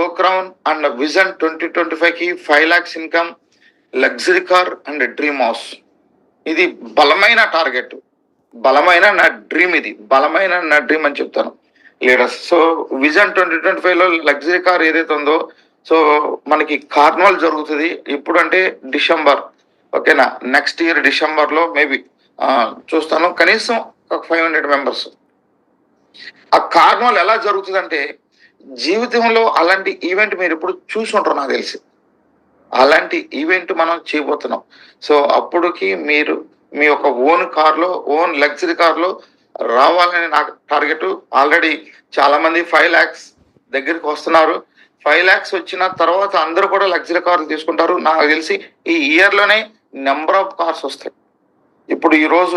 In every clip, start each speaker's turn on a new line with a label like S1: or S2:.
S1: గోక్రౌన్ and vision twenty twenty ఫైవ్కి five lakhs income luxury car and dream house ఇది బలమైన target బలమైన నా డ్రీమ్ ఇది. బలమైన నా డ్రీమ్ అని చెప్తాను. Leaders so vision twenty twenty ఫైవ్లో లగ్జరీ కార్ ఏదైతే ఉందో సో మనకి కార్నవల్ జరుగుతుంది. ఇప్పుడు అంటే డిసెంబర్ ఓకేనా నెక్స్ట్ ఇయర్ డిసెంబర్లో మేబీ చూస్తాను. కనీసం ఒక ఫైవ్ హండ్రెడ్ మెంబర్స్ ఆ కార్నివల్ ఎలా జరుగుతుందంటే జీవితంలో అలాంటి ఈవెంట్ మీరు ఎప్పుడు చూసి ఉంటారు నాకు తెలిసి. అలాంటి ఈవెంట్ మనం చేయబోతున్నాం. సో అప్పటికి మీరు మీ యొక్క ఓన్ కార్లో ఓన్ లగ్జరీ కార్లో రావాలని నాకు టార్గెట్ ఆల్రెడీ చాలా మంది ఫైవ్ ల్యాక్స్ దగ్గరికి వస్తున్నారు. ఫైవ్ ల్యాక్స్ వచ్చిన తర్వాత అందరూ కూడా లగ్జరీ కార్లు తీసుకుంటారు. నాకు తెలిసి ఈ ఇయర్లోనే నెంబర్ ఆఫ్ కార్స్ వస్తాయి. ఇప్పుడు ఈరోజు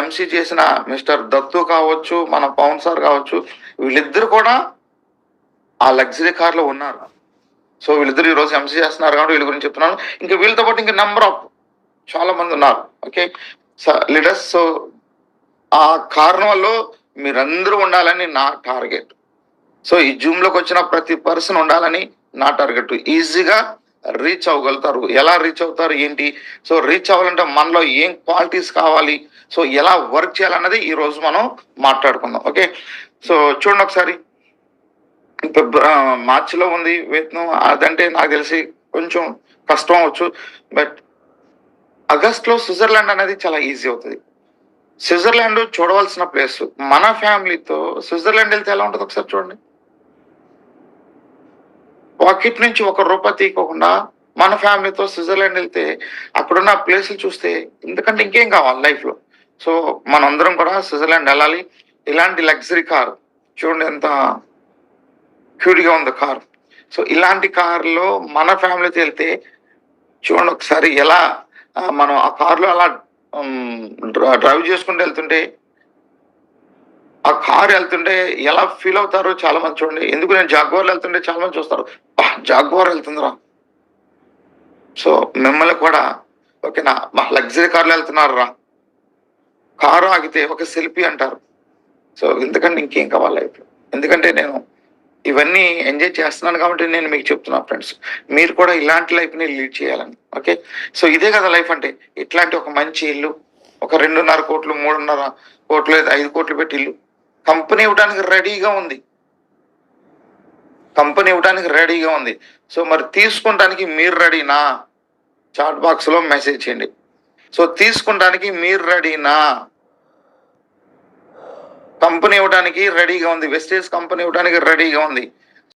S1: ఎంసీ చేసిన మిస్టర్ దత్తు కావచ్చు మన పవన్ సార్ కావచ్చు వీళ్ళిద్దరు కూడా ఆ లగ్జరీ కార్లో ఉన్నారు. సో వీళ్ళిద్దరు ఈ రోజు ఎంసీ చేస్తున్నారు కాబట్టి వీళ్ళ గురించి చెప్తున్నాను. ఇంకా వీళ్ళతో పాటు ఇంకా నెంబర్ ఆఫ్ చాలా మంది ఉన్నారు ఓకే లీడర్స్ సో ఆ కారణంలో మీరందరూ ఉండాలని నా టార్గెట్ సో ఈ జూమ్లోకి వచ్చిన ప్రతి పర్సన్ ఉండాలని నా టార్గెట్ ఈజీగా రీచ్ అవ్వగలుగుతారు. ఎలా రీచ్ అవుతారు? ఏంటి? సో రీచ్ అవ్వాలంటే మనలో ఏం క్వాలిటీస్ కావాలి? సో ఎలా వర్క్ చేయాలన్నది ఈ రోజు మనం మాట్లాడుకుందాం. ఓకే సో చూడండి ఒకసారి. మార్చిలో ఉంది వేతనం అదంటే నాకు తెలిసి కొంచెం కష్టం అవచ్చు. బట్ ఆగస్ట్లో స్విట్జర్లాండ్ అనేది చాలా ఈజీ అవుతుంది. స్విట్జర్లాండ్ చూడవలసిన ప్లేస్. మన ఫ్యామిలీతో స్విట్జర్లాండ్ వెళ్తే ఎలా ఉంటుంది ఒకసారి చూడండి. పాకెట్ నుంచి ఒక రూపాయి తీయకోకుండా మన ఫ్యామిలీతో స్విట్జర్లాండ్ వెళ్తే అక్కడున్న ప్లేసులు చూస్తే ఎందుకంటే ఇంకేం కావాలి లైఫ్లో. సో మనందరం కూడా స్విట్జర్లాండ్ వెళ్ళాలి. ఇలాంటి లగ్జరీ కార్ చూడండి ఎంత క్యూట్గా ఉంది కార్. సో ఇలాంటి కార్లో మన ఫ్యామిలీతో వెళ్తే చూడండి ఒకసారి ఎలా మనం ఆ కార్లో అలా డ్రైవ్ చేసుకుంటూ వెళ్తుంటే ఆ కార్ వెళ్తుంటే ఎలా ఫీల్ అవుతారో చాలా మంది చూడండి. ఎందుకు నేను జాగ్వార్ వెళ్తుంటే చాలా మంది చూస్తారు "బా, జాగ్వార్ వెళ్తుందిరా. సో మిమ్మల్ని కూడా ఓకేనా మా లగ్జరీ కార్లో వెళ్తున్నారు రా కారు ఆగితే ఒక సెల్ఫీ అంటారు. సో ఎందుకంటే ఇంకేం కావాలి? లైఫ్ ఎందుకంటే నేను ఇవన్నీ ఎంజాయ్ చేస్తున్నాను కాబట్టి నేను మీకు చెప్తున్నా ఫ్రెండ్స్ మీరు కూడా ఇలాంటి లైఫ్ని లీడ్ చేయాలని ఓకే సో ఇదే కదా లైఫ్ అంటే ఇట్లాంటి ఒక మంచి ఇల్లు ఒక రెండున్నర కోట్లు మూడున్నర కోట్లు లేదా ఐదు కోట్లు పెట్టి ఇల్లు కంపెనీ ఇవ్వడానికి రెడీగా ఉంది. కంపెనీ ఇవ్వడానికి రెడీగా ఉంది. సో మరి తీసుకుంటానికి మీరు రెడీనా చాట్ బాక్స్లో మెసేజ్ చేయండి. సో తీసుకుంటానికి మీరు రెడీనా కంపెనీ ఇవ్వడానికి రెడీగా ఉంది. వెస్టేజ్ కంపెనీ ఇవ్వడానికి రెడీగా ఉంది.